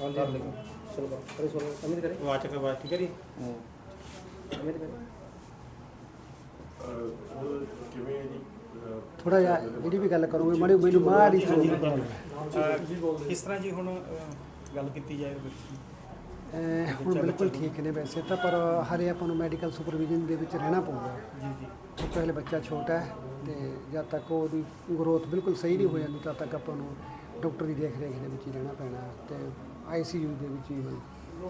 ਕਰ ਲਿਓ ਚਲੋ ਕਰੋ ਕਰੇ ਸੋਲੋ ਅਮਿਤ ਕਰੇ। ਵਾਚਕ ਆਵਾਜ਼ ਠੀਕ ਹੈ ਜੀ ਅਮਿਤ ਕਰੇ। ਕਿਵੇਂ ਹੈ। ਜੀ ਅਹ, ਥੋੜਾ ਜਿਹਾ ਜਿਹੜੀ ਵੀ ਗੱਲ ਕਰੋਗੇ ਮਾੜੀ ਮੈਨੂੰ ਮਾੜੀ ਹਾਂਜੀ, ਹਾਂਜੀ। ਅਹ, ਕਿਸ ਤਰ੍ਹਾਂ ਜੀ ਹੁਣ ਗੱਲ ਕੀਤੀ ਜਾਏ ਹੁਣ ਬਿਲਕੁਲ ਠੀਕ ਨੇ ਵੈਸੇ ਤਾਂ ਪਰ ਹਰੇ ਆਪਾਂ ਨੂੰ ਮੈਡੀਕਲ ਸੁਪਰਵਿਜ਼ਨ ਦੇ ਵਿੱਚ ਰਹਿਣਾ ਪਊਗਾ। ਜੀ ਜੀ। ਕਿਉਂਕਿ ਹਲੇ ਬੱਚਾ ਛੋਟਾ ਹੈ ਤੇ ਜਦ ਤੱਕ ਉਹਦੀ ਗਰੋਥ ਬਿਲਕੁਲ ਸਹੀ ਨਹੀਂ ਹੋ ਜਾਂਦੀ ਤਦ ਤੱਕ ਆਪਾਂ ਨੂੰ ਡਾਕਟਰ ਦੀ ਦੇਖ ਰੇਖ ਦੇ ਵਿੱਚ ਹੀ ਰਹਿਣਾ ਪੈਣਾ ਤੇ ਆਈਸੀਯੂ ਦੇ ਵਿੱਚ ਹੀ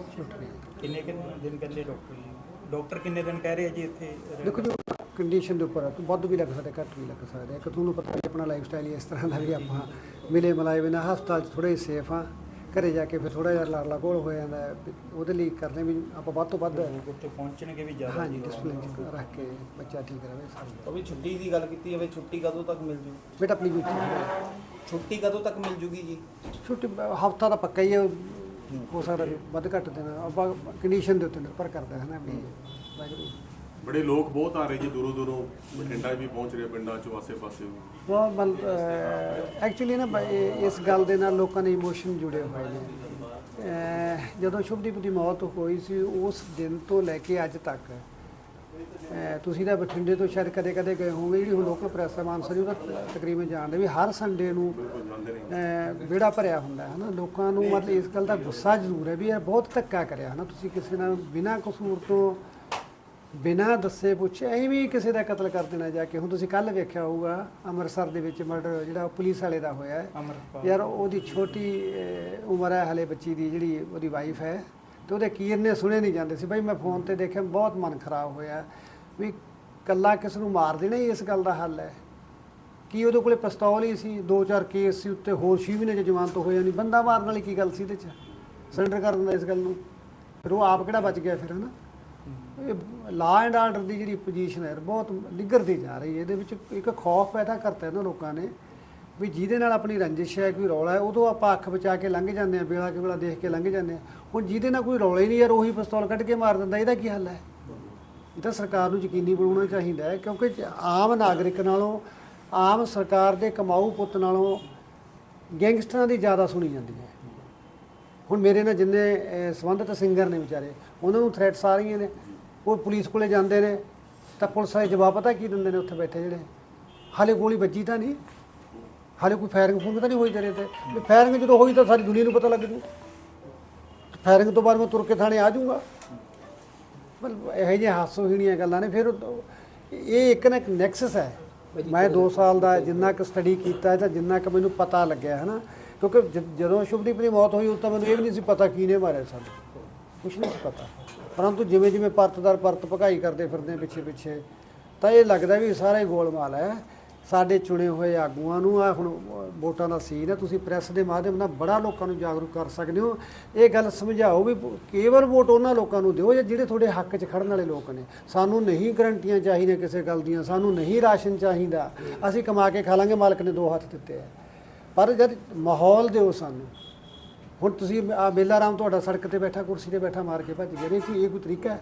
ਸ਼ਿਫਟ ਰਹਿਣਾ ਕਿੰਨੇ ਕਿੰਨੇ ਦਿਨ ਕਹਿੰਦੇ ਡਾਕਟਰ ਜੀ ਡਾਕਟਰ ਕਿੰਨੇ ਦਿਨ ਕਹਿ ਰਹੇ ਆ ਜੀ ਇੱਥੇ ਰਹਿਣ ਦੇਖੋ ਜੋ ਕੰਡੀਸ਼ਨ ਦੇ ਉੱਪਰ ਆ, ਕਿ ਵੱਧ ਵੀ ਲੱਗ ਸਕਦਾ ਘੱਟ ਵੀ ਲੱਗ ਸਕਦਾ। ਇੱਕ ਤੁਹਾਨੂੰ ਪਤਾ ਹੈ ਆਪਣਾ ਲਾਈਫ ਸਟਾਈਲ ਇਸ ਤਰ੍ਹਾਂ ਦਾ ਵੀ ਆਪਾਂ ਮਿਲੇ ਮਲਾਏ ਬਿਨਾਂ ਹਸਪਤਾਲ 'ਚ ਥੋੜੇ ਸੇਫ ਆ। ਘਰੇ ਜਾ ਕੇ ਫਿਰ ਥੋੜਾ ਜਿਹਾ ਲਾੜਲਾ ਘੋਲ ਹੋ ਜਾਂਦਾ ਹੈ। ਵੀ ਉਹਦੇ ਲਈ ਕਰਨੇ ਵੀ ਆਪਾਂ ਵੱਧ ਤੋਂ ਵੱਧ ਉੱਥੇ ਪਹੁੰਚਣਗੇ ਵੀ ਜ਼ਿਆਦਾ ਹਾਂਜੀ ਜੀ ਡਿਸਪਲਿਨ 'ਚ ਰੱਖ ਕੇ ਬੱਚਾ ਠੀਕ ਰਵੇ ਸਾਰੀ। ਉਹ ਵੀ ਛੁੱਟੀ ਦੀ ਗੱਲ ਕੀਤੀ ਹੈ ਛੁੱਟੀ ਕਦੋਂ ਤੱਕ ਮਿਲ ਜੂ? ਬੇਟਾ ਆਪਣੀ ਵੀ ਛੁੱਟੀ ਕਦੋਂ ਤੱਕ ਮਿਲ ਜੂਗੀ ਜੀ? ਛੁੱਟੀ ਹਫਤਾ ਤਾਂ ਪੱਕਾ ਹੀ ਹੈ ਹੋ ਸਕਦਾ ਵੀ ਵੱਧ ਘੱਟ ਦਿਨ ਆਪਾਂ ਕੰਡੀਸ਼ਨ ਦੇ ਉੱਤੇ ਨਿਰਭਰ ਕਰਦਾ ਹੈ ਨਾ ਵੀ ਵਾਹਿਗੁਰੂ। ਬੜੇ ਲੋਕ ਬਹੁਤ ਆ ਰਹੇ ਜੀ ਦੂਰੋਂ ਦੂਰੋਂ ਬਠਿੰਡਾ ਵੀ ਪਹੁੰਚ ਰਹੇ ਪਿੰਡਾਂ ਚੋਂ ਆਸੇ-ਪਾਸੇ। ਬਹੁਤ ਮਲ ਐਕਚੁਅਲੀ ਨਾ ਇਸ ਗੱਲ ਦੇ ਨਾਲ ਲੋਕਾਂ ਦੇ ਇਮੋਸ਼ਨ ਜੁੜੇ ਹੋਏ ਨੇ। ਜਦੋਂ ਸ਼ੁਭਦੀਪ ਦੀ ਮੌਤ ਹੋਈ ਸੀ ਉਸ ਦਿਨ ਤੋਂ ਲੈ ਕੇ ਅੱਜ ਤੱਕ ਤੁਸੀਂ ਤਾਂ ਬਠਿੰਡੇ ਤੋਂ ਸ਼ਾਇਦ ਕਦੇ ਕਦੇ ਗਏ ਹੋਵੋਗੇ ਜਿਹੜੀ ਹੁਣ ਲੋਕਲ ਪ੍ਰੈਸ ਹੈ ਮਾਨਸਾ ਦੀ ਉਹਦਾ ਤਕਰੀਬਨ ਜਾਣਦੇ ਵੀ ਹਰ ਸੰਡੇ ਨੂੰ ਵਿਹੜਾ ਭਰਿਆ ਹੁੰਦਾ ਹੈ ਨਾ ਲੋਕਾਂ ਨੂੰ ਮਤਲਬ ਇਸ ਗੱਲ ਦਾ ਗੁੱਸਾ ਜ਼ਰੂਰ ਹੈ ਵੀ ਇਹ ਬਹੁਤ ਧੱਕਾ ਕਰਿਆ ਹੈ ਨਾ ਤੁਸੀਂ ਕਿਸੇ ਨਾਲ ਬਿਨਾਂ ਕਸੂਰ ਤੋਂ ਬਿਨਾਂ ਦੱਸੇ ਪੁੱਛੇ ਐਵੇਂ ਹੀ ਕਿਸੇ ਦਾ ਕਤਲ ਕਰ ਦੇਣਾ ਜਾ ਕੇ ਹੁਣ ਤੁਸੀਂ ਕੱਲ ਵੇਖਿਆ ਹੋਊਗਾ ਅੰਮ੍ਰਿਤਸਰ ਦੇ ਵਿੱਚ ਮਰਡਰ ਜਿਹੜਾ ਪੁਲਿਸ ਵਾਲੇ ਦਾ ਹੋਇਆ ਹੈ। ਯਾਰ ਉਹਦੀ ਛੋਟੀ ਉਮਰ ਹੈ ਹਲੇ ਬੱਚੀ ਦੀ ਜਿਹੜੀ ਉਹਦੀ ਵਾਈਫ ਹੈ। ਤੇ ਉਹਦੇ ਕੀਰਨੇ ਸੁਣੇ ਨਹੀਂ ਜਾਂਦੇ ਸੀ। ਬਈ ਮੈਂ ਫੋਨ ਤੇ ਦੇਖਿਆ ਬਹੁਤ ਮਨ ਖਰਾਬ ਹੋਇਆ। ਵੀ ਕੱਲਾ ਕਿਸ ਨੂੰ ਮਾਰ ਦੇਣਾ ਹੀ ਇਸ ਗੱਲ ਦਾ ਹੱਲ ਹੈ। ਕੀ ਉਹਦੇ ਕੋਲੇ ਪਿਸਤੌਲ ਹੀ ਸੀ? ਦੋ ਚਾਰ ਕੇਸ ਸੀ ਉੱਤੇ ਹੋਰ ਛੇ ਮਹੀਨੇ ਚ ਜ਼ਮਾਨਤ ਹੋ ਜਾਣੀ ਬੰਦਾ ਮਾਰਨ ਵਾਲੀ ਕੀ ਗੱਲ ਸੀ ਇਹਦੇ ਚ? ਸਰੈਂਡਰ ਕਰ ਦਿੰਦਾ ਇਸ ਗੱਲ ਨੂੰ। ਫਿਰ ਉਹ ਆਪ ਕਿਹੜਾ ਬਚ ਗਿਆ ਫਿਰ, ਹਨਾ? ਇਹ ਲਾ ਐਂਡ ਆਰਡਰ ਦੀ ਜਿਹੜੀ ਪੋਜੀਸ਼ਨ ਹੈ, ਬਹੁਤ ਨਿੱਘਰਦੀ ਜਾ ਰਹੀ ਹੈ। ਇਹਦੇ ਵਿੱਚ ਇੱਕ ਖੌਫ ਪੈਦਾ ਕਰਤਾ ਇਹਨਾਂ ਲੋਕਾਂ ਨੇ। ਵੀ ਜਿਹਦੇ ਨਾਲ ਆਪਣੀ ਰੰਜਿਸ਼ ਹੈ ਕੋਈ ਰੌਲਾ ਹੈ ਉਦੋਂ ਆਪਾਂ ਅੱਖ ਬਚਾ ਕੇ ਲੰਘ ਜਾਂਦੇ ਆ ਵੇਲਾ ਕਿਵਲਾ ਦੇਖ ਕੇ ਲੰਘ ਜਾਂਦੇ ਆ ਹੁਣ ਜਿਹਦੇ ਨਾਲ ਕੋਈ ਰੌਲਾ ਹੀ ਨਹੀਂ ਯਾਰ ਉਹੀ ਪਿਸਤੌਲ ਕੱਢ ਕੇ ਮਾਰ ਦਿੰਦਾ ਇਹਦਾ ਕੀ ਹੱਲ ਹੈ? ਇਹ ਤਾਂ ਸਰਕਾਰ ਨੂੰ ਯਕੀਨੀ ਬਣਾਉਣਾ ਚਾਹੀਦਾ ਹੈ ਕਿਉਂਕਿ ਆਮ ਨਾਗਰਿਕ ਨਾਲੋਂ ਆਮ ਸਰਕਾਰ ਦੇ ਕਮਾਊ ਪੁੱਤ ਨਾਲੋਂ ਗੈਂਗਸਟਰਾਂ ਦੀ ਜ਼ਿਆਦਾ ਸੁਣੀ ਜਾਂਦੀ ਹੈ। ਹੁਣ ਮੇਰੇ ਨਾਲ ਜਿੰਨੇ ਅਹ, ਸੰਬੰਧਿਤ ਸਿੰਗਰ ਨੇ ਵਿਚਾਰੇ ਉਹਨਾਂ ਨੂੰ ਥ੍ਰੈਟਸ ਆ ਰਹੀਆਂ ਨੇ। ਉਹ ਪੁਲਿਸ ਕੋਲੇ ਜਾਂਦੇ ਨੇ ਤਾਂ ਪੁਲਿਸ ਵਾਲੇ ਜਵਾਬ ਪਤਾ ਕੀ ਦਿੰਦੇ ਨੇ ਉੱਥੇ ਬੈਠੇ ਜਿਹੜੇ? ਹਾਲੇ ਗੋਲੀ ਵੱਜੀ ਤਾਂ ਨਹੀਂ? ਹਾਲੇ ਕੋਈ ਫਾਇਰਿੰਗ ਫੂੰਗ ਤਾਂ ਨਹੀਂ ਹੋਈ ਤੇਰੇ ਤੇ? ਵੀ ਫਾਇਰਿੰਗ ਜਦੋਂ ਹੋਈ ਤਾਂ ਸਾਰੀ ਦੁਨੀਆ ਨੂੰ ਪਤਾ ਲੱਗ ਜੂ। ਫਾਇਰਿੰਗ ਤੋਂ ਬਾਅਦ ਮੈਂ ਤੁਰ ਕੇ ਥਾਣੇ ਆ ਜਾਊਂਗਾ। ਮਤਲਬ ਇਹੋ ਜਿਹੇ ਹਾਸੋਹੀਣੀਆਂ ਗੱਲਾਂ ਨੇ। ਫਿਰ ਇਹ ਇੱਕ ਨਾ ਇੱਕ ਨੈਕਸਸ ਹੈ। ਮੈਂ 2 ਸਾਲ ਦਾ ਜਿੰਨਾ ਕੁ ਸਟੱਡੀ ਕੀਤਾ ਜਾਂ ਜਿੰਨਾ ਕੁ ਮੈਨੂੰ ਪਤਾ ਲੱਗਿਆ ਹੈ ਨਾ ਕਿਉਂਕਿ ਜਦੋਂ ਸ਼ੁਭਦੀਪ ਦੀ ਮੌਤ ਹੋਈ ਉਦੋਂ ਤਾਂ ਮੈਨੂੰ ਇਹ ਵੀ ਨਹੀਂ ਸੀ ਪਤਾ ਕਿਹਨੇ ਮਾਰਿਆ ਸਾਨੂੰ। ਕੁਛ ਨਹੀਂ ਸੀ ਪਤਾ। ਪਰੰਤੂ ਜਿਵੇਂ ਜਿਵੇਂ ਪਰਤਦਾਰ ਪਰਤ ਭਗਾਈ ਕਰਦੇ ਫਿਰਦੇ ਪਿੱਛੇ ਪਿੱਛੇ ਤਾਂ ਇਹ ਲੱਗਦਾ ਵੀ ਸਾਰਾ ਹੀ ਗੋਲਮਾਲ ਹੈ। ਸਾਡੇ ਚੁਣੇ ਹੋਏ ਆਗੂਆਂ ਨੂੰ ਆ, ਹੁਣ ਵੋਟਾਂ ਦਾ ਸੀਨ ਹੈ ਤੁਸੀਂ ਪ੍ਰੈਸ ਦੇ ਮਾਧਿਅਮ ਨਾਲ ਬੜਾ ਲੋਕਾਂ ਨੂੰ ਜਾਗਰੂਕ ਕਰ ਸਕਦੇ ਹੋ। ਇਹ ਗੱਲ ਸਮਝਾਓ ਵੀ ਕੇਵਲ ਵੋਟ ਉਹਨਾਂ ਲੋਕਾਂ ਨੂੰ ਦਿਓ, ਜਾਂ ਜਿਹੜੇ ਤੁਹਾਡੇ ਹੱਕ 'ਚ ਖੜਨ ਵਾਲੇ ਲੋਕ ਨੇ। ਸਾਨੂੰ ਨਹੀਂ ਗਰੰਟੀਆਂ ਚਾਹੀਦੀਆਂ ਕਿਸੇ ਗੱਲ ਦੀਆਂ, ਸਾਨੂੰ ਨਹੀਂ ਰਾਸ਼ਨ ਚਾਹੀਦਾ। ਅਸੀਂ ਕਮਾ ਕੇ ਖਾ ਲਾਂਗੇ, ਮਾਲਕ ਨੇ ਦੋ ਹੱਥ ਦਿੱਤੇ ਆ। ਪਰ ਜਦ ਮਾਹੌਲ ਦਿਓ ਸਾਨੂੰ। ਹੁਣ ਤੁਸੀਂ ਆ ਮੇਲਾ ਰਾਮ ਤੁਹਾਡਾ ਸੜਕ ਤੇ ਬੈਠਾ, ਕੁਰਸੀ ਤੇ ਬੈਠਾ, ਮਾਰ ਕੇ ਭੱਜ ਗਿਆ ਇਹ ਕੀ ਇਹ ਕੋਈ ਤਰੀਕਾ ਹੈ?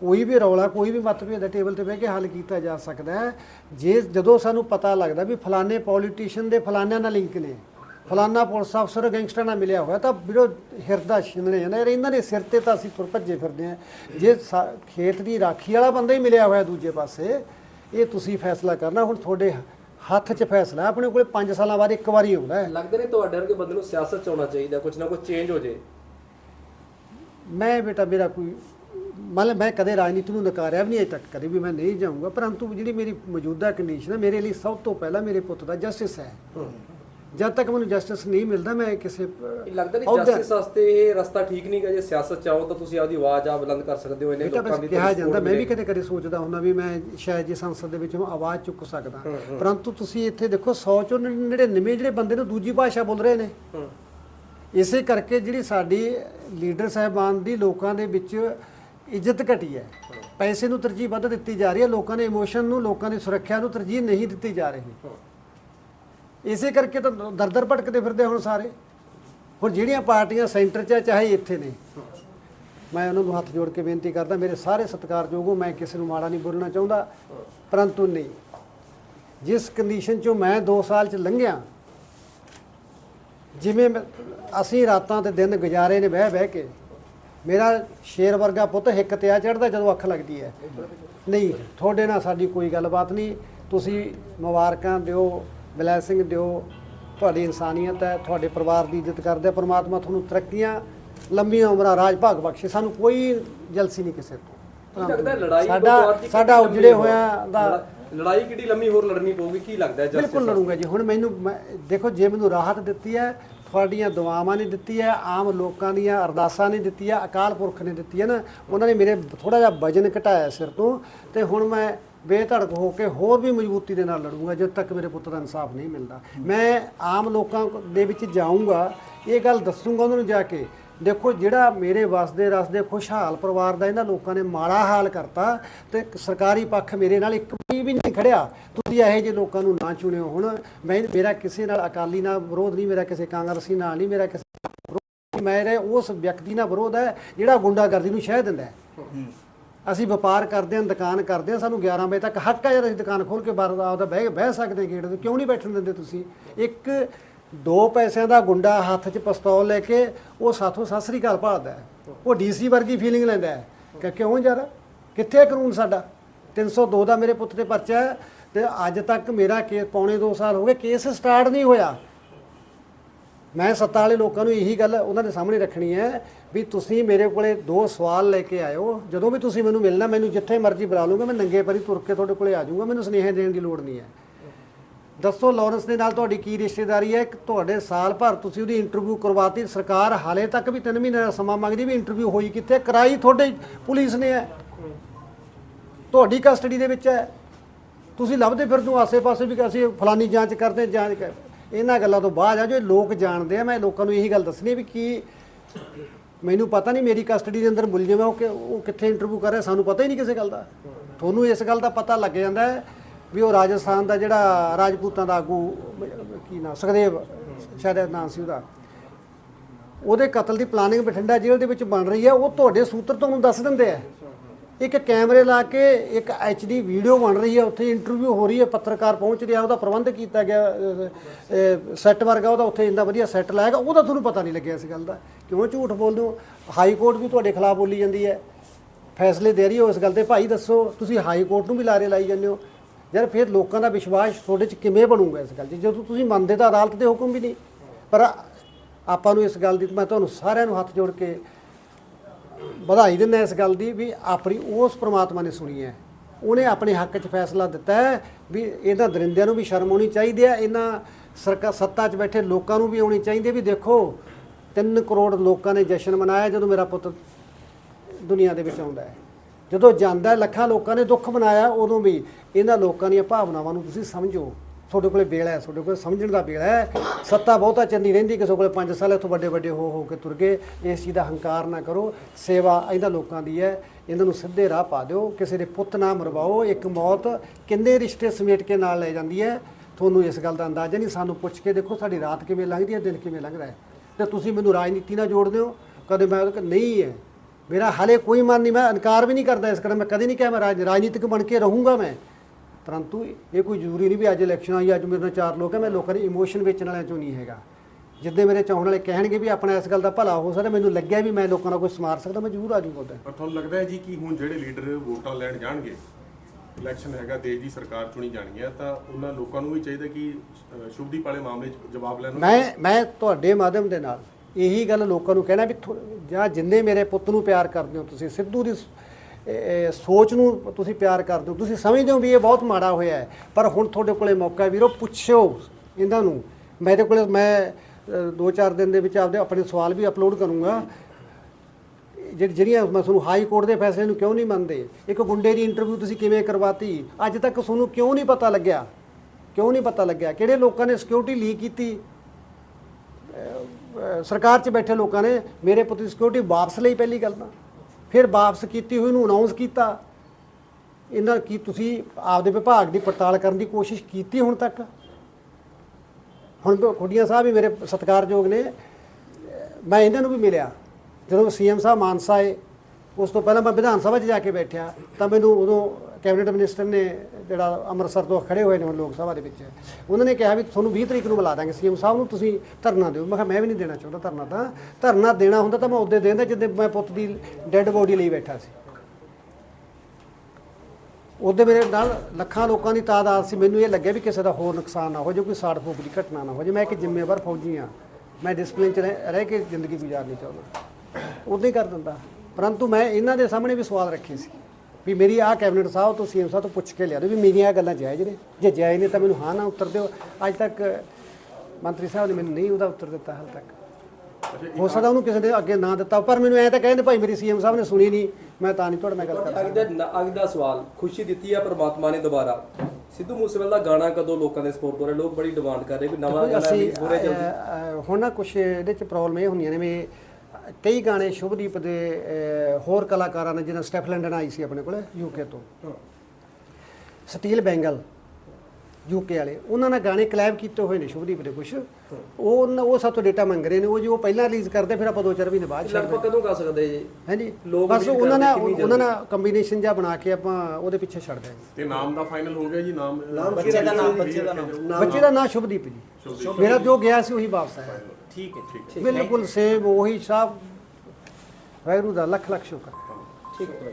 ਕੋਈ ਵੀ ਰੌਲਾ ਕੋਈ ਵੀ ਮਤਭੇਦ ਹੈ ਟੇਬਲ ਤੇ ਬਹਿ ਕੇ ਹੱਲ ਕੀਤਾ ਜਾ ਸਕਦਾ ਹੈ। ਜੇ ਜਦੋਂ ਸਾਨੂੰ ਪਤਾ ਲੱਗਦਾ ਵੀ ਫਲਾਣੇ ਪੋਲੀਟੀਸ਼ੀਅਨ ਦੇ ਫਲਾਣਿਆਂ ਨਾਲ ਲਿੰਕ ਨੇ ਫਲਾਣਾ ਪੁਲਿਸ ਅਫਸਰ ਗੈਂਗਸਟਰ ਨਾਲ ਮਿਲਿਆ ਹੋਇਆ ਤਾਂ ਵੀਰੋ ਹਿਰਦਾ ਛਿੰਨਣੇ ਜਾਂਦਾ ਯਾਰ ਇਹਨਾਂ ਦੇ ਸਿਰ ਤੇ ਤਾਂ ਅਸੀਂ ਤੁਰ ਭੱਜੇ ਫਿਰਦੇ ਆ ਜੇ ਖੇਤ ਦੀ ਰਾਖੀ ਵਾਲਾ ਬੰਦਾ ਹੀ ਮਿਲਿਆ ਹੋਇਆ ਦੂਜੇ ਪਾਸੇ ਇਹ ਤੁਸੀਂ ਫੈਸਲਾ ਕਰਨਾ ਹੁਣ ਤੁਹਾਡੇ ਹੱਥ 'ਚ ਫੈਸਲਾ ਆਪਣੇ ਕੋਲੇ 5 ਸਾਲਾਂ ਬਾਅਦ ਇੱਕ ਵਾਰੀ ਆਉਂਦਾ ਹੈ। ਲੱਗਦਾ ਨਹੀਂ ਤੁਹਾਡੇ ਵਰਗੇ ਬੰਦੇ ਨੂੰ ਸਿਆਸਤ ਚ ਆਉਣਾ ਚਾਹੀਦਾ ਕੁਝ ਨਾ ਕੁਝ ਚੇਂਜ ਹੋ ਜੇ। ਮੈਂ ਬੇਟਾ ਮੇਰਾ ਕੋਈ ਮਤਲਬ ਮੈਂ ਕਦੇ ਰਾਜਨੀਤੀ ਨੂੰ ਨਕਾਰਿਆ ਵੀ ਨਹੀਂ ਅਜੇ ਤੱਕ ਕਦੇ ਵੀ ਮੈਂ ਨਹੀਂ ਜਾਊਂਗਾ। ਪਰੰਤੂ ਜਿਹੜੀ ਮੇਰੀ ਮੌਜੂਦਾ ਕੰਡੀਸ਼ਨ ਹੈ ਮੇਰੇ ਲਈ ਸਭ ਤੋਂ ਪਹਿਲਾਂ ਮੇਰੇ ਪੁੱਤ ਦਾ ਜਸਟਿਸ ਹੈ। ਜਦ ਤੱਕ ਮੈਨੂੰ ਜਸਟਿਸ ਨਹੀਂ ਮਿਲਦਾ ਮੈਂ ਕਿਸੇ ਲੱਗਦਾ ਨਹੀਂ ਜਸਟਿਸ ਵਾਸਤੇ ਇਹ ਰਸਤਾ ਠੀਕ ਨਹੀਂ ਗਾ ਜੇ ਸਿਆਸਤ ਚ ਆਓ ਤਾਂ ਤੁਸੀਂ ਆਪਦੀ ਆਵਾਜ਼ ਆ ਬੁਲੰਦ ਕਰ ਸਕਦੇ ਹੋ ਇਹਨੇ ਲੋਕਾਂ ਦੀ ਕਿਹਾ ਜਾਂਦਾ ਮੈਂ ਵੀ। ਕਦੇ ਕਦੇ ਸੋਚਦਾ ਹੁੰਦਾ ਵੀ ਮੈਂ ਸ਼ਾਇਦ ਜੇ ਸੰਸਦ ਦੇ ਵਿੱਚ ਮੈਂ ਆਵਾਜ਼ ਚੁੱਕ ਸਕਦਾ। ਪਰੰਤੂ ਤੁਸੀਂ ਇੱਥੇ ਦੇਖੋ 100 ਚੋਂ 99 ਜਿਹੜੇ ਬੰਦੇ ਨੂੰ ਦੂਜੀ ਭਾਸ਼ਾ ਬੋਲ ਰਹੇ ਨੇ। ਇਸੇ ਕਰਕੇ ਜਿਹੜੀ ਸਾਡੀ ਲੀਡਰ ਸਾਹਿਬਾਨ ਦੀ ਲੋਕਾਂ ਦੇ ਵਿੱਚ ਇੱਜ਼ਤ ਘਟੀ ਹੈ। ਪੈਸੇ ਨੂੰ ਤਰਜੀਹ ਵੱਧ ਦਿੱਤੀ ਜਾ ਰਹੀ ਹੈ। ਲੋਕਾਂ ਦੇ ਇਮੋਸ਼ਨ ਨੂੰ, ਲੋਕਾਂ ਦੀ ਸੁਰੱਖਿਆ ਨੂੰ ਤਰਜੀਹ ਨਹੀਂ ਦਿੱਤੀ ਜਾ ਰਹੀ। ਇਸੇ ਕਰਕੇ ਤਾਂ ਦਰ ਦਰ ਭਟਕਦੇ ਫਿਰਦੇ ਹੁਣ ਸਾਰੇ। ਹੁਣ ਜਿਹੜੀਆਂ ਪਾਰਟੀਆਂ ਸੈਂਟਰ 'ਚ ਆ, ਚਾਹੇ ਇੱਥੇ ਨੇ। ਮੈਂ ਉਹਨਾਂ ਨੂੰ ਹੱਥ ਜੋੜ ਕੇ ਬੇਨਤੀ ਕਰਦਾ, ਮੇਰੇ ਸਾਰੇ ਸਤਿਕਾਰਯੋਗ ਹੋ, ਮੈਂ ਕਿਸੇ ਨੂੰ ਮਾੜਾ ਨਹੀਂ ਬੋਲਣਾ ਚਾਹੁੰਦਾ, ਪਰੰਤੂ ਨਹੀਂ। ਜਿਸ ਕੰਡੀਸ਼ਨ 'ਚੋਂ ਮੈਂ 2 ਸਾਲ 'ਚ ਲੰਘਿਆ, ਜਿਵੇਂ ਮੈਂ- ਅਸੀਂ ਰਾਤਾਂ ਤੇ ਦਿਨ ਗੁਜ਼ਾਰੇ ਨੇ ਬਹਿ ਬਹਿ ਕੇ ਮੇਰਾ ਸ਼ੇਰ ਵਰਗਾ ਪੁੱਤ ਹਿੱਕ ਤੇ ਆ ਚੜਦਾ ਜਦੋਂ ਅੱਖ ਲੱਗਦੀ ਹੈ। ਨਹੀਂ ਤੁਹਾਡੇ ਨਾਲ ਸਾਡੀ ਕੋਈ ਗੱਲਬਾਤ ਨਹੀਂ। ਤੁਸੀਂ ਮੁਬਾਰਕਾਂ ਦਿਓ ਬਲੇਸਿੰਗ ਦਿਓ। ਤੁਹਾਡੀ ਇਨਸਾਨੀਅਤ ਹੈ ਤੁਹਾਡੇ ਪਰਿਵਾਰ ਦੀ ਇੱਜ਼ਤ ਕਰਦੇ ਪਰਮਾਤਮਾ ਤੁਹਾਨੂੰ ਤਰੱਕੀਆਂ ਲੰਮੀਆਂ ਉਮਰਾਂ ਰਾਜ ਭਾਗ ਬਖਸ਼ੇ। ਸਾਨੂੰ ਕੋਈ ਜਲਸੀ ਨਹੀਂ ਕਿਸੇ ਤੋਂ। ਲੱਗਦਾ ਲੜਾਈ ਸਾਡਾ ਸਾਡਾ ਉਜੜੇ ਹੋਇਆ ਦਾ ਲੜਾ- ਲੜਾਈ ਕਿੱਡੀ ਲੰਮੀ ਹੋਰ ਲੜਨੀ ਪਊਗੀ? ਕੀ ਲੱਗਦਾ justice ਬਿਲਕੁਲ ਲੜੂੰਗਾ ਜੀ। ਹੁਣ ਮੈਨੂੰ ਦੇਖੋ ਜੇ ਮੈਨੂੰ ਰਾਹਤ ਦਿੱਤੀ ਹੈ ਤੁਹਾਡੀਆਂ ਦੁਆਵਾਂ ਨੇ ਦਿੱਤੀ ਹੈ ਆਮ ਲੋਕਾਂ ਦੀਆਂ ਅਰਦਾਸਾਂ ਨੇ ਦਿੱਤੀ ਹੈ ਅਕਾਲ ਪੁਰਖ ਨੇ ਦਿੱਤੀ ਹੈ ਨਾ, ਉਹਨਾਂ ਨੇ ਮੇਰੇ ਥੋੜਾ ਜਿਹਾ ਵਜਨ ਘਟਾਇਆ ਸਿਰ ਤੋਂ ਤੇ ਹੁਣ ਮੈਂ ਬੇਧੜਕ ਹੋ ਕੇ ਹੋਰ ਵੀ ਮਜ਼ਬੂਤੀ ਦੇ ਨਾਲ ਲੜੂੰਗਾ, ਜਦ ਤੱਕ ਮੇਰੇ ਪੁੱਤ ਦਾ ਇਨਸਾਫ ਨਹੀਂ ਮਿਲਦਾ। ਮੈਂ ਆਮ ਲੋਕਾਂ ਦੇ ਵਿੱਚ ਜਾਊਂਗਾ, ਇਹ ਗੱਲ ਦੱਸੂੰਗਾ ਉਹਨਾਂ ਨੂੰ ਜਾ ਕੇ ਦੇਖੋ ਜਿਹੜਾ ਮੇਰੇ ਵਸਦੇ ਰਸਦੇ ਖੁਸ਼ਹਾਲ ਪਰਿਵਾਰ ਦਾ ਇਹਨਾਂ ਲੋਕਾਂ ਨੇ ਮਾੜਾ ਹਾਲ ਕਰਤਾ ਤੇ ਸਰਕਾਰੀ ਪੱਖ ਮੇਰੇ ਨਾਲ ਇੱਕ ਵੀ ਵੀ ਨਹੀਂ ਖੜਿਆ। ਤੁਸੀਂ ਇਹੋ ਜਿਹੇ ਲੋਕਾਂ ਨੂੰ ਨਾ ਚੁਣਿਓ ਹੁਣ। ਮੈਂ ਮੇਰਾ ਕਿਸੇ ਨਾਲ ਅਕਾਲੀ ਨਾਲ ਵਿਰੋਧ ਨਹੀਂ ਮੇਰਾ ਕਿਸੇ ਕਾਂਗਰਸੀ ਨਾਲ ਨਹੀਂ ਮੇਰਾ ਕਿਸੇ। ਮੇਰੇ ਉਸ ਵਿਅਕਤੀ ਨਾਲ ਵਿਰੋਧ ਹੈ ਜਿਹੜਾ ਗੁੰਡਾਗਰਦੀ ਨੂੰ ਸ਼ਹਿ ਦਿੰਦਾ ਹੈ। ਅਸੀਂ ਵਪਾਰ ਕਰਦੇ ਹਾਂ ਦੁਕਾਨ ਕਰਦੇ ਹਾਂ ਸਾਨੂੰ 11 ਵਜੇ ਤੱਕ ਹੱਕ ਹੈ ਜਦ ਅਸੀਂ ਦੁਕਾਨ ਖੋਲ ਕੇ ਬਾਹਰ ਆਪਦਾ ਬਹਿ ਬਹਿ ਸਕਦੇ ਹਾਂ ਗੇਟ ਤੇ। ਕਿਉਂ ਨਹੀਂ ਬੈਠਣ ਦਿੰਦੇ ਤੁਸੀਂ? ਇੱਕ ਦੋ ਪੈਸਿਆਂ ਦਾ ਗੁੰਡਾ ਹੱਥ 'ਚ ਪਿਸਤੌਲ ਲੈ ਕੇ ਉਹ ਸਾਥੋਂ ਸਤਿ ਸ੍ਰੀ ਅਕਾਲ ਭਾਲਦਾ ਹੈ। ਉਹ ਡੀਸੀ ਵਰਗੀ ਫੀਲਿੰਗ ਲੈਂਦਾ ਹੈ ਕਿ ਕਿਉਂ ਯਾਰ ਕਿੱਥੇ ਕਾਨੂੰਨ ਸਾਡਾ? 302 ਦਾ ਮੇਰੇ ਪੁੱਤ ਤੇ ਪਰਚਾ ਹੈ ਤੇ ਅੱਜ ਤੱਕ ਮੇਰਾ ਕੇਸ ਪੌਣੇ 2 ਸਾਲ ਹੋ ਗਏ, ਕੇਸ ਸਟਾਰਟ ਨਹੀਂ ਹੋਇਆ। ਮੈਂ ਸੱਤਾ ਵਾਲੇ ਲੋਕਾਂ ਨੂੰ ਇਹੀ ਗੱਲ ਉਹਨਾਂ ਦੇ ਸਾਹਮਣੇ ਰੱਖਣੀ ਹੈ ਵੀ ਤੁਸੀਂ ਮੇਰੇ ਕੋਲੇ ਦੋ ਸਵਾਲ ਲੈ ਕੇ ਆਇਓ। ਜਦੋਂ ਵੀ ਤੁਸੀਂ ਮੈਨੂੰ ਮਿਲਣਾ, ਮੈਨੂੰ ਜਿੱਥੇ ਮਰਜ਼ੀ ਬੁਲਾ ਲੂੰਗਾ ਮੈਂ ਨੰਗੇ ਪੈਰੀ ਤੁਰ ਕੇ ਤੁਹਾਡੇ ਕੋਲੇ ਆ ਜਾਊਂਗਾ, ਮੈਨੂੰ ਸੁਨੇਹੇ ਦੇਣ ਦੀ ਲੋੜ ਨਹੀਂ ਹੈ। ਦੱਸੋ ਲਾਰੈਂਸ ਦੇ ਨਾਲ ਤੁਹਾਡੀ ਕੀ ਰਿਸ਼ਤੇਦਾਰੀ ਹੈ? ਤੁਹਾਡੇ ਸਾਲ ਭਰ ਤੁਸੀਂ ਉਹਦੀ ਇੰਟਰਵਿਊ ਕਰਵਾਤੀ, ਸਰਕਾਰ ਹਾਲੇ ਤੱਕ ਵੀ 3 ਮਹੀਨੇ ਦਾ ਸਮਾਂ ਮੰਗਦੀ ਵੀ ਇੰਟਰਵਿਊ ਹੋਈ ਕਿੱਥੇ? ਕਰਾਈ ਤੁਹਾਡੇ ਪੁਲਿਸ ਨੇ ਹੈ। ਤੁਹਾਡੀ ਕਸਟਡੀ ਦੇ ਵਿੱਚ ਹੈ। ਤੁਸੀਂ ਲੱਭਦੇ ਫਿਰਦੇ ਹੋ, ਆਸੇ-ਪਾਸੇ ਵੀ ਅਸੀਂ ਫਲਾਨੀ ਜਾਂਚ ਕਰਦੇ ਜਾਂਚ ਕਰ ਇਹਨਾਂ ਗੱਲਾਂ ਤੋਂ ਬਾਅਦ ਆ ਜੋ ਲੋਕ ਜਾਣਦੇ ਆ। ਮੈਂ ਲੋਕਾਂ ਨੂੰ ਇਹੀ ਗੱਲ ਦੱਸਣੀ ਵੀ ਕੀ ਮੈਨੂੰ ਪਤਾ ਨਹੀਂ ਮੇਰੀ ਕਸਟਡੀ ਦੇ ਅੰਦਰ ਮੁਲਜ਼ਮ ਹੈ ਉਹ ਕਿ ਉਹ ਕਿੱਥੇ ਇੰਟਰਵਿਊ ਕਰ ਰਿਹਾ, ਸਾਨੂੰ ਪਤਾ ਹੀ ਨਹੀਂ ਕਿਸੇ ਗੱਲ ਦਾ। ਤੁਹਾਨੂੰ ਇਸ ਗੱਲ ਦਾ ਪਤਾ ਲੱਗ ਜਾਂਦਾ ਹੈ ਵੀ ਉਹ ਰਾਜਸਥਾਨ ਦਾ ਜਿਹੜਾ ਰਾਜਪੂਤਾਂ ਦਾ ਆਗੂ, ਕੀ ਨਾਮ, ਸੁਖਦੇਵ, ਸ਼ਾਇਦ ਇਹ ਨਾਮ ਸੀ ਉਹਦਾ। ਉਹਦੇ ਕਤਲ ਦੀ ਪਲਾਨਿੰਗ ਬਠਿੰਡਾ ਜੇਲ੍ਹ ਦੇ ਵਿੱਚ ਬਣ ਰਹੀ ਹੈ। ਉਹ ਤੁਹਾਡੇ ਸੂਤਰ ਤੁਹਾਨੂੰ ਦੱਸ ਦਿੰਦੇ ਆ। ਇੱਕ ਕੈਮਰੇ ਲਾ ਕੇ ਇੱਕ ਐਚਡੀ ਵੀਡੀਓ ਬਣ ਰਹੀ ਹੈ। ਉੱਥੇ ਇੰਟਰਵਿਊ ਹੋ ਰਹੀ ਹੈ। ਪੱਤਰਕਾਰ ਪਹੁੰਚ ਰਿਹਾ। ਉਹਦਾ ਪ੍ਰਬੰਧ ਕੀਤਾ ਗਿਆ। ਸੈੱਟ ਵਰਗਾ ਉਹਦਾ ਉੱਥੇ ਇੰਨਾ ਵਧੀਆ ਸੈੱਟ ਲਾਏਗਾ ਉਹਦਾ ਤੁਹਾਨੂੰ ਪਤਾ ਨਹੀਂ ਲੱਗਿਆ ਇਸ ਗੱਲ ਦਾ। ਕਿਉਂ ਝੂਠ ਬੋਲਦੇ ਹੋ? ਹਾਈ ਕੋਰਟ ਵੀ ਤੁਹਾਡੇ ਖਿਲਾਫ ਬੋਲੀ ਜਾਂਦੀ ਹੈ। ਫੈਸਲੇ ਦੇ ਰਹੀ ਹੋ ਇਸ ਗੱਲ ਤੇ। ਭਾਈ ਦੱਸੋ, ਤੁਸੀਂ ਹਾਈ ਕੋਰਟ ਨੂੰ ਵੀ ਲਾਰੇ ਲਾਈ ਜਾਂਦੇ ਹੋ। ਯਾਰ ਫਿਰ ਲੋਕਾਂ ਦਾ ਵਿਸ਼ਵਾਸ ਤੁਹਾਡੇ 'ਚ ਕਿਵੇਂ ਬਣੂਗਾ ਇਸ ਗੱਲ 'ਚ? ਜਦੋਂ ਤੁਸੀਂ ਮੰਨਦੇ ਤਾਂ ਅਦਾਲਤ ਦੇ ਹੁਕਮ ਵੀ ਨਹੀਂ। ਪਰ ਆਪਾਂ ਨੂੰ ਇਸ ਗੱਲ ਦੀ ਮੈਂ ਤੁਹਾਨੂੰ ਸਾਰਿਆਂ ਨੂੰ ਹੱਥ ਜੋੜ ਕੇ ਵਧਾਈ ਦਿੰਦਾ ਇਸ ਗੱਲ ਦੀ ਵੀ ਆਪਣੀ ਉਸ ਪ੍ਰਮਾਤਮਾ ਨੇ ਸੁਣੀ ਹੈ। ਉਹਨੇ ਆਪਣੇ ਹੱਕ 'ਚ ਫੈਸਲਾ ਦਿੱਤਾ ਹੈ ਵੀ ਇਹਨਾਂ ਦਰਿੰਦਿਆਂ ਨੂੰ ਵੀ ਸ਼ਰਮ ਆਉਣੀ ਚਾਹੀਦੀ ਹੈ, ਇਹਨਾਂ ਸਰਕਾ ਸੱਤਾ 'ਚ ਬੈਠੇ ਲੋਕਾਂ ਨੂੰ ਵੀ ਆਉਣੀ ਚਾਹੀਦੀ ਹੈ ਵੀ ਦੇਖੋ 3 ਕਰੋੜ ਲੋਕਾਂ ਨੇ ਜਸ਼ਨ ਮਨਾਇਆ ਜਦੋਂ ਮੇਰਾ ਪੁੱਤ ਦੁਨੀਆ ਦੇ ਵਿੱਚ ਆਉਂਦਾ ਹੈ। ਜਦੋਂ ਜਾਂਦਾ ਲੱਖਾਂ ਲੋਕਾਂ ਨੇ ਦੁੱਖ ਮਨਾਇਆ, ਉਦੋਂ ਵੀ ਇਹਨਾਂ ਲੋਕਾਂ ਦੀਆਂ ਭਾਵਨਾਵਾਂ ਨੂੰ ਤੁਸੀਂ ਸਮਝੋ। ਤੁਹਾਡੇ ਕੋਲੇ ਵੇਲਾ ਹੈ, ਤੁਹਾਡੇ ਕੋਲੇ ਸਮਝਣ ਦਾ ਵੇਲਾ ਹੈ। ਸੱਤਾ ਬਹੁਤਾ ਚੰਦੀ ਰਹਿੰਦੀ, ਕਿਸੇ ਕੋਲੇ 5 ਸਾਲ ਇੱਥੋਂ ਵੱਡੇ ਵੱਡੇ ਹੋ ਹੋ ਕੇ ਤੁਰ ਗਏ। ਇਸ ਚੀਜ਼ ਦਾ ਹੰਕਾਰ ਨਾ ਕਰੋ। ਸੇਵਾ ਇਹਨਾਂ ਲੋਕਾਂ ਦੀ ਹੈ। ਇਹਨਾਂ ਨੂੰ ਸਿੱਧੇ ਰਾਹ ਪਾ ਦਿਓ। ਕਿਸੇ ਦੇ ਪੁੱਤ ਨਾ ਮਰਵਾਓ। ਇੱਕ ਮੌਤ ਕਿੰਨੇ ਰਿਸ਼ਤੇ ਸਮੇਟ ਕੇ ਨਾਲ ਲੈ ਜਾਂਦੀ ਹੈ? ਤੁਹਾਨੂੰ ਇਸ ਗੱਲ ਦਾ ਅੰਦਾਜ਼ਾ ਨਹੀਂ। ਸਾਨੂੰ ਪੁੱਛ ਕੇ ਦੇਖੋ, ਸਾਡੀ ਰਾਤ ਕਿਵੇਂ ਲੰਘਦੀ ਹੈ, ਦਿਨ ਕਿਵੇਂ ਲੰਘਦਾ ਹੈ। ਤੇ ਤੁਸੀਂ ਮੈਨੂੰ ਰਾਜਨੀਤੀ ਨਾਲ ਜੋੜਦੇ ਹੋ? ਕਦੇ ਮੈਂ ਉਹਦੇ ਨਹੀਂ ਹੈ। ਮੇਰਾ ਹਾਲੇ ਕੋਈ ਮਨ ਨਹੀਂ ਮੈਂ ਇਨਕਾਰ ਵੀ ਨਹੀਂ ਕਰਦਾ ਇਸ ਕਰ ਮੈਂ ਕਦੇ ਨਹੀਂ ਕਿਹਾ ਮੈਂ ਰਾਜ- ਰਾਜਨੀਤਿਕ ਬਣ ਕੇ ਰਹੂੰਗਾ ਮੈਂ। ਪਰੰਤੂ ਇਹ ਕੋਈ ਜ਼ਰੂਰੀ ਨਹੀਂ ਵੀ ਅੱਜ ਇਲੈਕਸ਼ਨ ਆਈ ਅੱਜ ਮੇਰੇ ਨਾਲ ਚਾਰ ਲੋਕ ਹੈ ਮੈਂ ਲੋਕਾਂ ਦੀ ਇਮੋਸ਼ਨ ਵੇਚਣ ਵਾਲਿਆਂ ਚੋਂ ਨਹੀਂ ਹੈਗਾ। ਜਿੱਦੇ ਮੇਰੇ ਚਾਹਣ ਵਾਲੇ ਕਹਿਣਗੇ ਵੀ ਆਪਣਾ ਇਸ ਗੱਲ ਦਾ ਭਲਾ ਹੋ ਸਕਦਾ ਮੈਨੂੰ ਲੱਗਿਆ ਵੀ ਮੈਂ ਲੋਕਾਂ ਨਾਲ ਕੋਈ ਸਮਾਰ ਸਕਦਾ ਮੈਂ ਜ਼ਰੂਰ ਆ ਜਾਊਂਗਾ ਉੱਧਰ। ਪਰ ਤੁਹਾਨੂੰ ਲੱਗਦਾ ਹੈ ਜੀ ਕਿ ਹੁਣ ਜਿਹੜੇ ਲੀਡਰ ਵੋਟਾਂ ਲੈਣ ਜਾਣਗੇ ਇਲੈਕਸ਼ਨ ਹੈਗਾ ਦੇਸ਼ ਦੀ ਸਰਕਾਰ ਚੁਣੀ ਜਾਣੀ ਹੈ ਤਾਂ ਉਹਨਾਂ ਲੋਕਾਂ ਨੂੰ ਵੀ ਚਾਹੀਦਾ ਕਿ ਸ਼ੁਭਦੀਪ ਵਾਲੇ ਮਾਮਲੇ 'ਚ ਜਵਾਬ ਲੈਣ। ਮੈਂ ਮੈਂ ਤੁਹਾਡੇ ਮਾਧਿਅਮ ਦੇ ਨਾਲ ਇਹੀ ਗੱਲ ਲੋਕਾਂ ਨੂੰ ਕਹਿਣਾ ਵੀ ਥੋ- ਜਾਂ ਜਿੰਨੇ ਮੇਰੇ ਪੁੱਤ ਨੂੰ ਪਿਆਰ ਕਰਦੇ ਹੋ ਤੁਸੀਂ ਸਿੱਧੂ ਦੀ ਸੋਚ ਨੂੰ ਤੁਸੀਂ ਪਿਆਰ ਕਰਦੇ ਹੋ ਤੁਸੀਂ ਸਮਝਦੇ ਹੋ ਵੀ ਇਹ ਬਹੁਤ ਮਾੜਾ ਹੋਇਆ ਹੈ ਪਰ ਹੁਣ ਤੁਹਾਡੇ ਕੋਲੇ ਮੌਕਾ ਹੈ ਵੀਰੋ ਪੁੱਛਿਓ ਇਹਨਾਂ ਨੂੰ। ਮੇਰੇ ਕੋਲੇ ਮੈਂ ਅ, ਦੋ ਚਾਰ ਦਿਨ ਦੇ ਵਿੱਚ ਆਪਦੇ ਆਪਣੇ ਸਵਾਲ ਵੀ ਅਪਲੋਡ ਕਰੂੰਗਾ। ਜਿਹੜੀ ਜਿਹੜੀਆਂ ਮੈਂ ਤੁਹਾਨੂੰ ਹਾਈ ਕੋਰਟ ਦੇ ਫੈਸਲੇ ਨੂੰ ਕਿਉਂ ਨਹੀਂ ਮੰਨਦੇ? ਇੱਕ ਗੁੰਡੇ ਦੀ ਇੰਟਰਵਿਊ ਤੁਸੀਂ ਕਿਵੇਂ ਕਰਵਾਤੀ? ਅੱਜ ਤੱਕ ਤੁਹਾਨੂੰ ਕਿਉਂ ਨਹੀਂ ਪਤਾ ਲੱਗਿਆ? ਕਿਉਂ ਨਹੀਂ ਪਤਾ ਲੱਗਿਆ? ਕਿਹੜੇ ਲੋਕਾਂ ਨੇ ਸਿਕਿਉਰਿਟੀ ਲੀਕ ਕੀਤੀ? ਸਰਕਾਰ 'ਚ ਬੈਠੇ ਲੋਕਾਂ ਨੇ ਮੇਰੇ ਪੁੱਤ ਦੀ ਸਿਕਿਉਰਿਟੀ ਵਾਪਸ ਲਈ ਪਹਿਲੀ ਗੱਲ ਤਾਂ। ਫਿਰ ਵਾਪਸ ਕੀਤੀ ਹੋਈ ਨੂੰ ਅਨਾਉਂਸ ਕੀਤਾ। ਇਹਨਾਂ ਕੀ ਤੁਸੀਂ ਆਪਦੇ ਵਿਭਾਗ ਦੀ ਪੜਤਾਲ ਕਰਨ ਦੀ ਕੋਸ਼ਿਸ਼ ਕੀਤੀ ਹੁਣ ਤੱਕ? ਹੁਣ ਖੁੱਡੀਆਂ ਸਾਹਿਬ ਵੀ ਮੇਰੇ ਸਤਿਕਾਰਯੋਗ ਨੇ। ਮੈਂ ਇਹਨਾਂ ਨੂੰ ਵੀ ਮਿਲਿਆ। ਜਦੋਂ ਸੀਐਮ ਸਾਹਿਬ ਮਾਨਸਾ ਆਏ, ਉਸ ਤੋਂ ਪਹਿਲਾਂ ਮੈਂ ਵਿਧਾਨ ਸਭਾ 'ਚ ਜਾ ਕੇ ਬੈਠਿਆ, ਤਾਂ ਮੈਨੂੰ ਉਦੋਂ ਕੈਬਨਿਟ ਮਿਨਿਸਟਰ ਨੇ ਜਿਹੜਾ ਅੰਮ੍ਰਿਤਸਰ ਤੋਂ ਖੜੇ ਹੋਏ ਨੇ ਲੋਕ ਸਭਾ ਦੇ ਵਿੱਚ, ਉਹਨਾਂ ਨੇ ਕਿਹਾ ਵੀ ਤੁਹਾਨੂੰ 20 ਤਰੀਕ ਨੂੰ ਬੁਲਾ ਦਾਂਗੇ ਸੀਐਮ ਸਾਹਿਬ ਨੂੰ, ਤੁਸੀਂ ਧਰਨਾ ਦਿਓ। ਮੈਂ ਕਿਹਾ, ਮੈਂ ਵੀ ਨਹੀਂ ਦੇਣਾ ਚਾਹੁੰਦਾ ਧਰਨਾ ਤਾਂ। ਧਰਨਾ ਦੇਣਾ ਹੁੰਦਾ ਤਾਂ ਮੈਂ ਉਦੋਂ ਦੇਂਦਾ ਜਦੋਂ ਮੈਂ ਪੁੱਤ ਦੀ ਡੈੱਡ ਬੋਡੀ ਲਈ ਬੈਠਾ ਸੀ। ਉਹਦੇ ਮੇਰੇ ਨਾਲ ਲੱਖਾਂ ਲੋਕਾਂ ਦੀ ਤਾਦਾਦ ਸੀ। ਮੈਨੂੰ ਇਹ ਲੱਗਿਆ ਵੀ ਕਿਸੇ ਦਾ ਹੋਰ ਨੁਕਸਾਨ ਨਾ ਹੋ ਜਾਏ ਕੋਈ ਸਾੜ ਫੂਕ ਦੀ ਘਟਨਾ ਨਾ ਹੋ ਜਾਵੇ। ਮੈਂ ਇੱਕ ਜ਼ਿੰਮੇਵਾਰ ਫੌਜੀ ਹਾਂ। ਮੈਂ ਡਿਸਪਲਿਨ 'ਚ ਰਹਿ ਰਹਿ ਕੇ ਜ਼ਿੰਦਗੀ ਗੁਜ਼ਾਰਨੀ ਚਾਹੁੰਦਾ। ਉਦਾਂ ਹੀ ਕਰ ਦਿੰਦਾ। ਪਰੰਤੂ ਮੈਂ ਇਹਨਾਂ ਦੇ ਸਾਹਮਣੇ ਵੀ ਸਵਾਲ ਰੱਖੇ ਸੀ। ਵੀ ਮੇਰੀ ਆਹ ਕੈਬਨਿਟ ਸਾਹਿਬ ਤੋਂ ਸੀਐਮ ਸਾਹਿਬ ਤੋਂ ਪੁੱਛ ਕੇ ਲਿਆ ਦਿਓ ਵੀ ਮੇਰੀਆਂ ਗੱਲਾਂ ਜਾਇਜ਼ ਨੇ। ਜੇ ਜਾਇਜ਼ ਨੇ ਤਾਂ ਮੈਨੂੰ ਹਾਂ ਨਾ ਉੱਤਰ ਦਿਓ। ਅੱਜ ਤੱਕ ਮੰਤਰੀ ਸਾਹਿਬ ਨੇ ਮੈਨੂੰ ਨਹੀਂ ਉਹਦਾ ਉੱਤਰ ਦਿੱਤਾ ਹਾਲ ਤੱਕ। ਹੋ ਸਕਦਾ ਉਹਨੂੰ ਕਿਸੇ ਦੇ ਅੱਗੇ ਨਾ ਦਿੱਤਾ ਪਰ ਮੈਨੂੰ ਐ ਤਾਂ ਕਹਿੰਦੇ ਭਾਈ ਮੇਰੀ ਸੀਐਮ ਸਾਹਿਬ ਨੇ ਸੁਣੀ ਨਹੀਂ। ਮੈਂ ਤਾਂ ਨਹੀਂ ਤੁਹਾਡੇ ਨਾਲ ਗੱਲ ਕਰ ਅੱਜ ਦਾ ਨ- ਅੱਜ ਦਾ ਸਵਾਲ ਖੁਸ਼ੀ ਦਿੱਤੀ ਹੈ ਪ੍ਰਮਾਤਮਾ ਨੇ ਦੁਬਾਰਾ। ਸਿੱਧੂ ਮੂਸੇਵਾਲਾ ਦਾ ਗਾਣਾ ਕਦੋਂ ਲੋਕਾਂ ਦੇ ਸਪੋਰਟ ਰਿਹਾ? ਲੋਕ ਬੜੀ ਡਿਮਾਂਡ ਕਰ ਰਹੇ ਨਵਾਂ ਗਾਣਾ ਹੋਰੇ ਅਹ, ਹੁਣ ਨਾ ਕੁਝ ਇਹਦੇ ਚ ਪ੍ਰੋਬਲਮ ਇਹ ਹੁੰਦੀਆਂ ਨੇ ਵੀ ਕਈ ਗਾਣੇ ਸ਼ੁਭਦੀਪ ਦੇ ਹੋਰ ਕਲਾਕਾਰਾਂ ਨੇ ਜਿਹਨਾਂ ਸਟੈਫ ਲੰਡਨ ਆਈ ਸੀ ਆਪਣੇ ਕੋਲ ਯੂਕੇ ਤੋਂ। Steel bangle. ਯੂਕੇ ਵਾਲੇ ਉਹਨਾਂ ਨਾਲ ਗਾਣੇ ਕਲੈਬ ਕੀਤੇ ਹੋਏ ਨੇ ਸ਼ੁਭਦੀਪ ਦੇ ਕੁਝ ਉਹ ਉਹਨਾਂ- ਉਹ ਸਭ ਤੋਂ ਡੇਟਾ ਮੰਗ ਰਹੇ ਨੇ ਉਹ ਜੋ ਪਹਿਲਾਂ ਰਿਲੀਜ਼ ਕਰਦੇ ਫਿਰ ਆਪਾਂ ਦੋ ਚਾਰ ਮਹੀਨੇ ਬਾਅਦ ਛੱਡਦੇ। ਲਗਭਗ ਕਦੋਂ ਕਰ ਸਕਦੇ ਜੀ? ਹਾਂਜੀ। ਲੋਕ ਬਸ ਉਹਨਾਂ ਕਰਦੇ ਨਾਲ ਕਿੰਨੀ ਉਹਨਾਂ ਨਾਲ ਕੰਬੀਨੇਸ਼ਨ ਜਿਹਾ ਬਣਾ ਕੇ ਆਪਾਂ ਉਹਦੇ ਪਿੱਛੇ ਛੱਡ ਦਿਆਂਗੇ। ਤੇ ਨਾਮ ਦਾ ਫਾਈਨਲ ਹੋ ਗਿਆ ਜੀ? ਨਾਮ ਬੱਚੇ ਦਾ ਨਾਮ ਬੱਚੇ ਦਾ ਨਾਮ। ਬੱਚੇ ਦਾ ਨਾਮ ਸ਼ੁਭਦੀਪ ਜੀ। ਮੇਰਾ ਜੋ ਗਿਆ ਸੀ ਉਹੀ ਵਾਪਸ ਆਇਆ। ਠੀਕ ਹੈ ਠੀਕ ਬਿਲਕੁਲ ਸੇਮ ਉਹੀ ਸਭ। ਵੈਰੂ ਦਾ ਲੱਖ ਲੱਖ ਸ਼ੁਕਰ। ਠੀਕ ਹੈ।